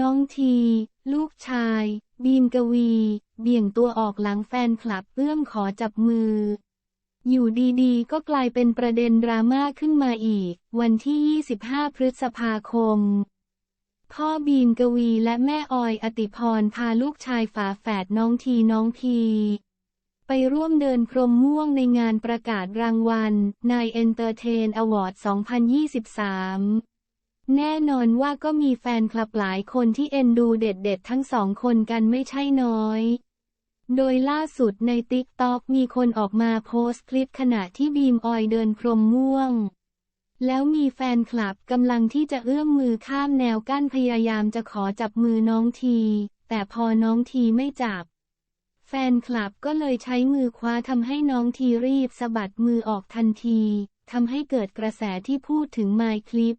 น้องที ลูกชาย บีมกวี เบี่ยงตัวออกหลังแฟนคลับเอื้อมขอจับมือ อยู่ดีๆ ก็กลายเป็นประเด็นดราม่าขึ้นมาอีก วันที่ 25 พฤษภาคม พ่อบีมกวีและแม่ออยอติพรพาลูกชายฝาแฝดน้องทีน้องพีไปร่วมเดินพรมม่วงในงานประกาศรางวัลนายเอนเตอร์เทนอวอร์ด 2023 แน่นอนว่าก็มีแฟนคลับหลายคนที่เอ็นดูเด็ดๆทั้งสองคนกันไม่ใช่น้อย โดยล่าสุดในติ๊กต็อกมีคนออกมาโพสต์คลิปขณะที่บีมออยเดินพรมม่วง แล้วมีแฟนคลับกำลังที่จะเอื้อมมือข้ามแนวกั้นพยายามจะขอจับมือน้องที แต่พอน้องทีไม่จับ แฟนคลับก็เลยใช้มือคว้าทำให้น้องทีรีบสะบัดมือออกทันทีทำให้เกิดกระแสที่พูดถึงไมค์คลิป